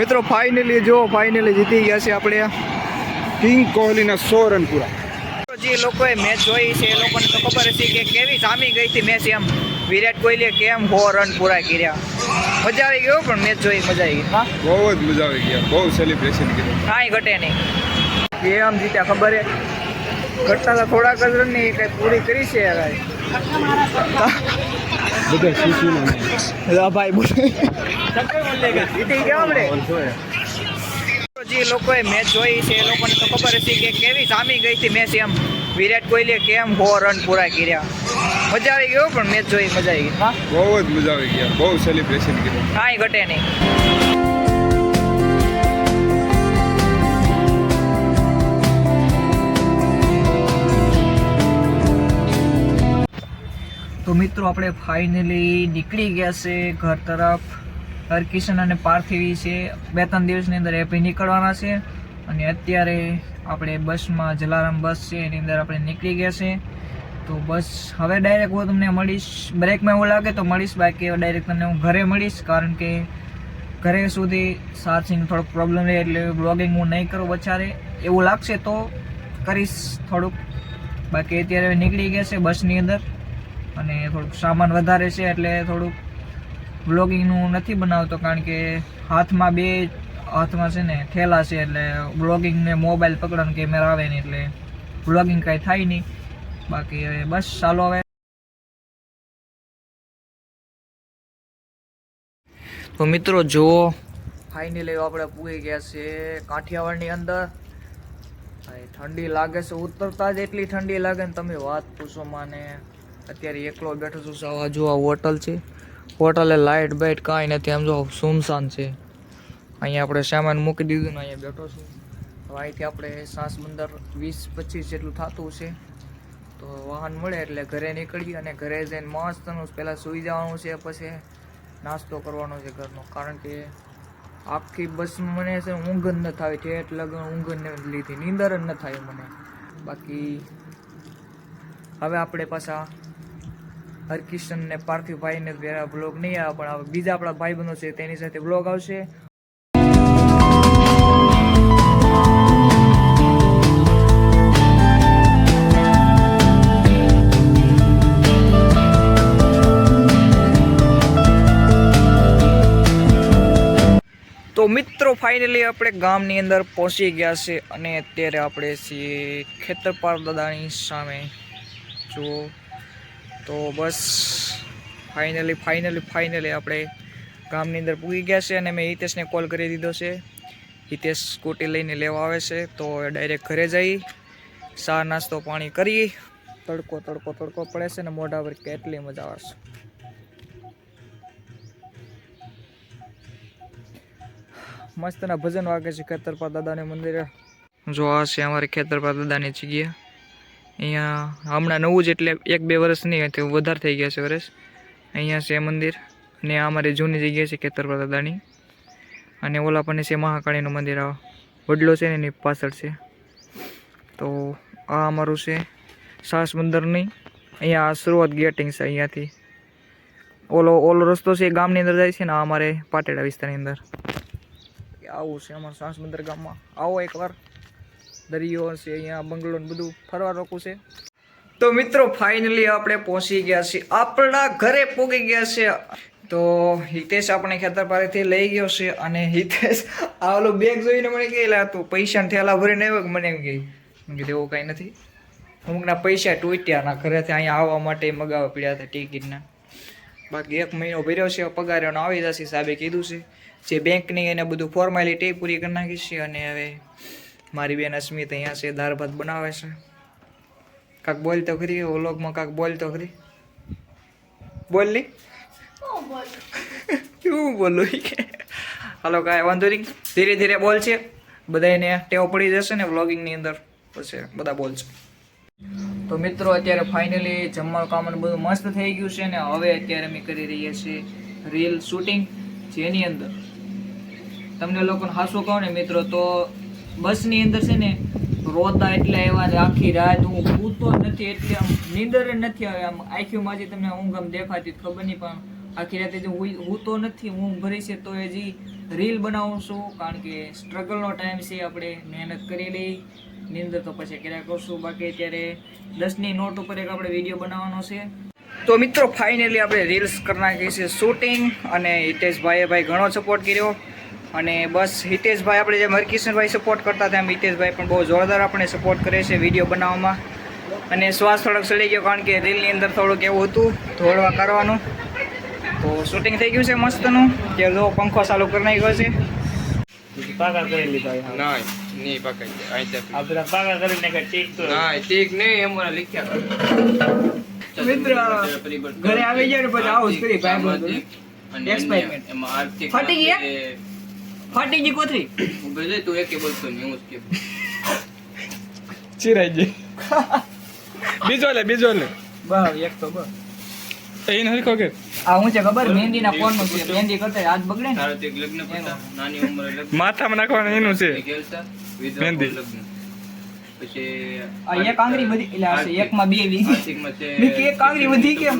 મિત્રો ફાઇનલી જો ફાઇનલી જીતી ગયા છે આપણે કિંગ કોહલીના સો રન પૂરા. જે લોકોએ મેચ જોઈ છે એ લોકોને તો ખબર હશે કે કેવી જામી ગઈ હતી મેચ એમ. વિરાટ કોહલીએ કેમ સો રન પૂરા કર્યા. મજા આવી ગયો પણ મેચ જોઈ મજા આવી ગઈ. હા? બહુ જ મજા આવી ગયા બહુ સેલિબ્રેશન કર્યું કાંઈ ઘટે નહીં. કેમ જીત્યા ખબર હે? ઘટના તો થોડાક જ રનની કંઈ પૂરી કરી છે યાર બધા શીશીના ભાઈ બોલે જીતી ગયા આપણે જે લોકોએ મેચ જોઈ છે એ લોકોને તો ખબર હતી કે કેવી સામી ગઈ હતી મેચ એમ. વિરાટ કોહલીએ કેમ સો રન પૂરા કર્યા. મજા આવી ગયો પણ મેચ જોઈ મજા આવી ગઈ. હા? બહુ જ મજા આવી ગયા. બહુ સેલિબ્રેશન કર્યું. કાંઈ ઘટે નહીં. તો મિત્રો, આપણે ફાઇનલી નીકળી ગયા છે ઘર તરફ. હરકિશન અને પાર્થિવી છે. બે ત્રણ દિવસની અંદર એપી નીકળવાના છે. અને અત્યારે આપણે બસમાં જલારામ બસ છે, એની અંદર આપણે નીકળી ગયા છે. તો બસ હવે ડાયરેક્ટ હું તમને મળીશ. બ્રેકમાં એવું લાગે તો મળીશ. બાકી ડાયરેક્ટ તમને હું ઘરે મળીશ. કારણ કે ઘરે સુધી સાર્સિંગ થોડોક પ્રોબ્લેમ રહે એટલે બ્લોગિંગ હું નહીં કરું બચારે. એવું લાગશે તો કરીશ થોડુંક. બાકી અત્યારે નીકળી ગયા છે બસની અંદર. અને થોડુંક સામાન વધારે છે એટલે થોડુંક બ્લોગિંગનું નથી બનાવતો કારણ કે હાથમાં બે હાથમાં છે ને થેલા છે એટલે બ્લોગિંગને મોબાઈલ પકડવાનું કેમેરા આવે નહીં એટલે બ્લોગિંગ કાંઈ થાય નહીં. બાકી હવે બસ ચાલો હવે. તો મિત્રો જુઓ ફાઇનલી આપણે પૂરી ગયા છે કાઠિયાવાડની અંદર. ઠંડી લાગે છે, ઉતરતા જ એટલી ઠંડી લાગે ને તમે વાત પૂછો માને. અત્યારે એકલો બેઠો છું, સાવ જો આ હોટલ છે. હોટલે લાઇટ બાઇટ કાંઈ નથી, આમ જો સુમસાન છે. અહીંયા આપણે સામાન મૂકી દીધું ને અહીંયા બેઠો છું. તો અહીંથી આપણે સાસ બંદર વીસ પચીસ જેટલું થતું છે તો વાહન મળે એટલે ઘરે નીકળીએ અને ઘરે જઈને મસ્તનું પહેલાં સૂઈ જવાનું છે, પછી નાસ્તો કરવાનો છે ઘરનો. કારણ કે આખી બસમાં મને છે ઊંઘ જ ન થાય ઠેઠ લગન ઊંઘ જ લીધી, નીંદર જ ન થાય મને. બાકી હવે આપણે પાછા હરકિશન ને પાર્થિવભાઈને વેરા બ્લોગ નહીં આવે, પણ બીજા આપણા ભાઈ બનો છે, તેની સાથે બ્લોગ આવશે. તો મિત્રો ફાઇનલી આપણે ગામની અંદર પહોંચી ગયા છે, અને અત્યારે આપણે છીએ ખેતરપાળ દાદાની સામે. જુઓ. તો બસ ફાઇનલી ફાઇનલી ફાઇનલી આપણે ગામની અંદર પૂગી ગયા છે અને મેં હિતેશને કોલ કરી દીધો છે. હિતેશ સ્કૂટી લઈને લેવા આવે છે, તો ડાયરેક્ટ ઘરે જઈ, ચા, નાસ્તો, પાણી કરી, તડકો તડકો તડકો પડે છે ને મોઢા પર કેટલી મજા આવે છે મસ્તના ભજન વાગે છે ખેતરપા દાદાને મંદિરે. જો આ છે અમારી ખેતરપા દાદાની જગ્યા. અહીંયા હમણાં નવું જ એટલે એક બે વર્ષ નહીં તે વધારે થઈ ગયા છે વર્ષ અહીંયા છે મંદિર અને આ અમારી જૂની જગ્યા છે દાદાની. અને ઓલા પણ છે મહાકાળીનું મંદિર, આ વડલો છે ને એની પાછળ છે. તો આ અમારું છે સાસ મંદિરની. અહીંયા શરૂઆત ગેટિંગ છે અહીંયાથી. ઓલો ઓલો રસ્તો છે ગામની અંદર જાય છે ને અમારે પાટેડા વિસ્તારની અંદર. આવું છે અમારા સાંસબંદર ગામમાં. આવો એકવાર. દરિયો છે, અહીંયા બંગલો બધું ફરવા રોકું છે. તો મિત્રો ફાઇનલી આપણે પહોંચી ગયા છીએ. આપણા ઘરે પહોંચી ગયા છે. તો હિતેશ આપણે ખેતર પાસેથી લઈ ગયો છે અને હિતેશ આ ઓલો બેગ જોઈને મને કહે, લા, તું પૈસા થેલા ભરીને આવ્યો મને એમ કહે. મેં કીધું, એવું કાંઈ નથી. અમુકના પૈસા તૂટ્યા ના, ઘરેથી અહીંયા આવવા માટે મગાવવા પડ્યા હતા ટિકિટના બાકી એક મહિનો ભર્યો છે પગાર એનો આવી જશે, સાહેબે કીધું છે. જે બેંકની એને બધું ફોર્માલિટી પૂરી કરી નાખી છે અને હવે મારી બેન અસ્મિત અહીંયા છે દાળ ભાત બનાવે છે. કાક બોલ તો ખરી વ્લોગમાં કાક બોલ તો ખરી. બોલ લી. શું બોલું? હાલો કાંઈ વાંધો નહીં. ધીરે ધીરે બોલ છે. બધાને ટેવ પડી જશે ને વ્લોગિંગની અંદર. પછી બધા બોલશે તો મિત્રો અત્યારે ફાઇનલી જમવાનું કામ બધું મસ્ત થઈ ગયું છે ને હવે અત્યારે અમે કરી રહ્યા છીએ રીલ શૂટિંગ જેની અંદર. તમને લોકોને હાસું કહું ને મિત્રો તો બસની અંદર છે ને રોતા એટલે એવા જ આખી રાત હું જ નથી, એટલે આમ નીંદર જ નથી આવે. આમ આંખીમાંથી તમને ઊંઘ આમ દેખાતી ખબર નહીં, પણ આખી રાતે જો હું તો નથી, હું ભરી છે, તો હજી રીલ બનાવું છું, કારણ કે સ્ટ્રગલનો ટાઈમ છે, આપણે મહેનત કરી લઈ, નિંદર તો પછી કર્યા કરશું. બાકી અત્યારે દસની નોટ ઉપર એક આપણે વીડિયો બનાવવાનો છે. તો મિત્રો ફાઇનલી આપણે રીલ્સ કરી નાખી છે શૂટિંગ અને હિતેશભાઈએ ભાઈ ઘણો સપોર્ટ કર્યો. અને બસ હિતેશભાઈ આપણે જેમ હરકિશનભાઈ સપોર્ટ કરતા હતા એમ હિતેશભાઈ પણ બહુ જોરદાર આપણે સપોર્ટ કરે છે વીડિયો બનાવવામાં. અને શ્વાસ થોડોક સડી ગયો કારણ કે રીલની અંદર થોડુંક એવું હતું ધોળવા કરવાનું. તો શૂટિંગ થઈ ગયું છે મસ્તનું કે લો પંખો ચાલુ કરી નાખ્યો છે. પાકા કરી લીધા ના નહીં પકાઈ જાય આ બધા પાકા કરીને કે ઠીક તો ના ઠીક નહીં એમાં લખ્યા મિત્ર ઘરે આવી જાય ને પછી આવું કરી ભાઈ બધું Experiment. ફાટી ગયા? ફાટી ગઈ કોથરી ચિરાઈ જાય બીજો લે બીજો લે. બસ એક તો બસ. એને હરખો કે. આ હું છે ખબર? મહેંદીના ફોનનું છે. મહેંદી કરતા હાથ બગડે ને? માથામાં નાખવાનું એનું છે. મહેંદી. આ એક આંગળી બધી એટલે આ છે એકમાં બે વીઘી. મેં કે એક આંગળી વધી કેમ?